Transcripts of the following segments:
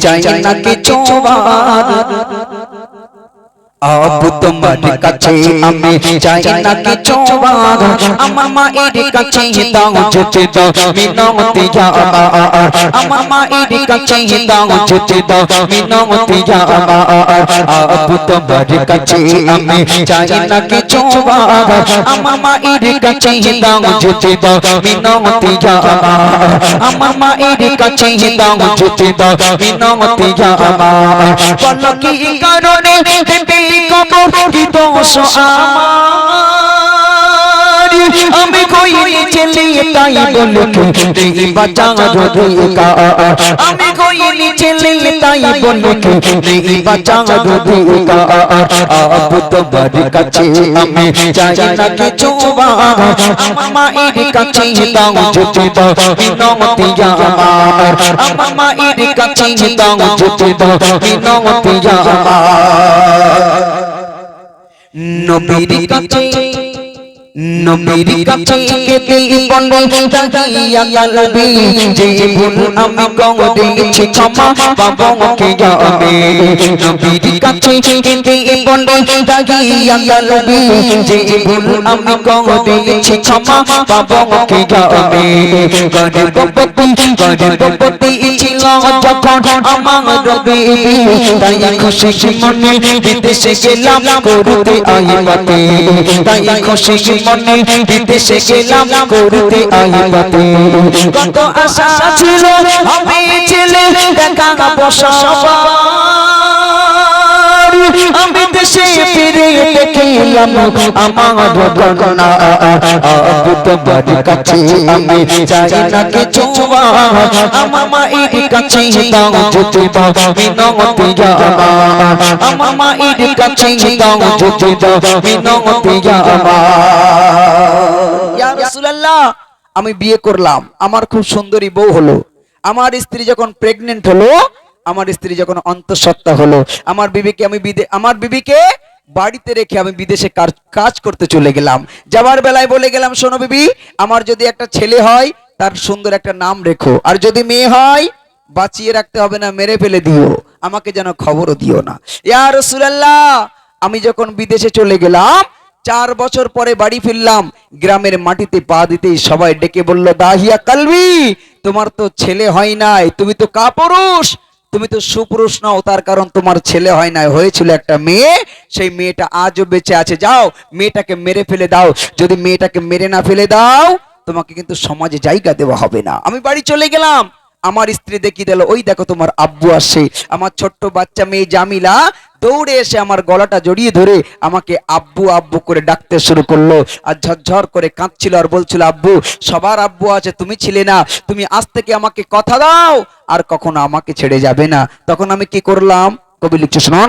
চাই না কিছু আবু তোমার কাছে আমি চাই না কিছু আমার মায়ের কাছে দাও যেতে দাও। মিনতি আমার মায়ের কাছে দাও যেতে দাও। মিনতি আবু তোমার কাছে আমি চাই না কিছু আমার মায়ের কাছে দাও যেতে দাও। মিনতি আমার। মায়ের কাছে দাও যেতে দাও। মিনতি বলো কি কারণে? কবর কি দোষ আমার আমি কই ছেলে তাই বলে কে বাঁচা যদি আমি কইনি ছেলে তাই বলে কে দেই বাঁচা আবু তোমার কাছে আমি চাই না কিছু মায়ের কাছে দাও যেতে দাও মিনতি আমার মায়ের কাছে দাও যেতে দাও মিনতি আমার নবীর কাছে নবীর কাছে কেতে বলে তাকিয়া কালবি যে ভুল আমি করেছি ক্ষমা পাবো কে যাবে নবীর কাছে কেতে বলে তাকিয়া কালবি যে ভুল আমি করেছি ক্ষমা পাবো কে যাবে গরিবপতি গরিবপতি ছিল যখন আমার বেবি তাই খুশি মনে বিদেশে গেলাম করতে আইবাতে তাই খুশি মনে বিদেশে গেলাম করতে আইবাতে কত আশা ছিল হবে ছেলে দেখা বসাবার আমি বিয়ে করলাম। আমার খুব সুন্দরী বউ হলো। আমার স্ত্রী যখন প্রেগনেন্ট হলো, আমার স্ত্রী যখন অন্তঃসত্ত্বা হলো, আমার বিবিকে আমি বিদে আমার বিবিকে বাড়িতে রেখে আমি বিদেশে কাজ করতে চলে গেলাম। যাবার বেলায় বলে গেলাম, শোনো বিবি, আমার যদি একটা ছেলে হয়, তার সুন্দর একটা নাম রেখো। আর যদি মেয়ে হয়, বাঁচিয়ে রাখতে হবে না, মেরে ফেলে দিও। আমাকে যেন খবরও দিও না। ইয়া রাসূলুল্লাহ, আমি যখন বিদেশে চলে গেলাম, চার বছর পরে বাড়ি ফিরলাম, গ্রামের মাটিতে পা দিতেই সবাই ডেকে বলল, দাহিয়া কালবি, তোমার তো ছেলে হয় নাই, তুমি তো কাপুরুষ। তুমি তো সুপুরুষ নাও, তার কারণ তোমার ছেলে হয় নাই, হয়েছিল একটা মেয়ে, সেই মেয়েটা আজও বেঁচে আছে। যাও, মেয়েটাকে মেরে ফেলে দাও। যদি মেয়েটাকে মেরে না ফেলে দাও, তোমাকে কিন্তু সমাজে জায়গা দেওয়া হবে না। আমি বাড়ি চলে গেলাম। আমার স্ত্রী দেখি দিল, ওই দেখো তোমার আব্বু আসে আমার ছোট্ট বাচ্চা মেয়ে জামিলা দৌড়ে এসে আমার গলাটা জড়িয়ে ধরে আমাকে আব্বু আব্বু করে ডাকতে শুরু করল আর ঝরঝর করে কাঁদছিল আর বলছিল, আব্বু, সবার আব্বু আছে, তুমি ছিলে না। তুমি আজ থেকে আমাকে কথা দাও। আর কখনো আমাকে ছেড়ে যাবে না। তখন আমি কি করলাম? কবি লিখছে শোনান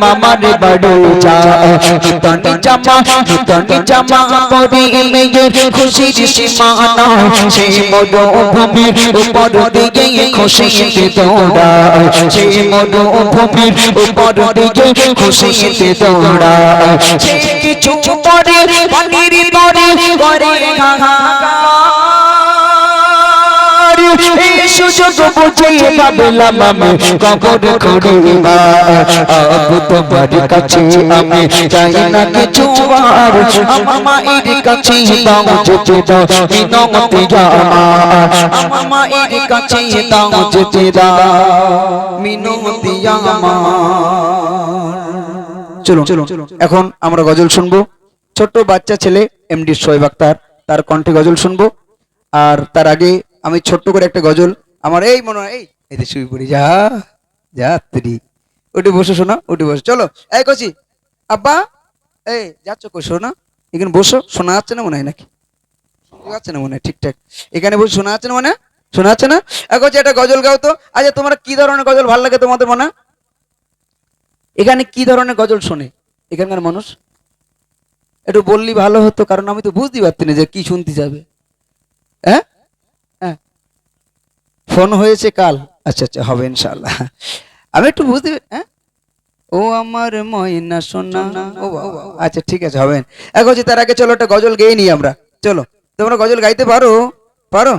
মামার বাড়ি যায় নূতন জামা নূতন জামা পরে মেয়ের খুশির সীমানা সে মরুভূমির উপর দিকে খুশিতে দৌড়ায়। সে মরুভূমির উপর দিকে খুশিতে দৌড়ায়। সে কিছু পরে সুযোগ বুঝে ভাবলাম আমি। কবর করিবা আবু তোমার কাছে আমি চাই না কিছু আর। আমার কাছে দাও যেতে দাও কাছে দাও যেতে দাও চলো চলো এখন আমরা গজল শুনব। ছোট্ট বাচ্চা ছেলে, এমডি শোয়েব আক্তার। তার কণ্ঠে গজল শুনব। আর তার আগে আমি ছোট্ট করে একটা গজল আমার এই মনে হয়, এই এতে শুয়ে পড়ি, যা যা তুই উঠে বসো, শোনা উঠে বসো, চলো। এই কচি, আব্বা, এই, যাচ্ছ কই, শোনা। এখানে বসো, শোনা যাচ্ছে না মনে হয় নাকি? যাচ্ছে না মনে হয়, ঠিকঠাক। এখানে বসে শোনা যাচ্ছে না মনে? শোনা যাচ্ছে না? এখন একটা গজল গাও তো। আচ্ছা তোমার কি ধরনের গজল ভালো লাগে তোমাদের মনে? এখানে কি ধরনের গজল শোনে এখানকার মানুষ? একটু বললি ভালো হতো, কারণ আমি তো বুঝতে পারছি না যে কি শুনতে যাবে। হ্যাঁ? ফোন হয়েছে কাল। আচ্ছা আচ্ছা হবে ইনশাল্লাহ আমি একটু বুঝতে হ্যাঁ? ও আমার ময়না সোনা। ও আচ্ছা ঠিক আছে হবেন এখন তার আগে চলো একটা গজল গেয়ে নিই আমরা। চলো, তোমরা গজল গাইতে পারো? পারো?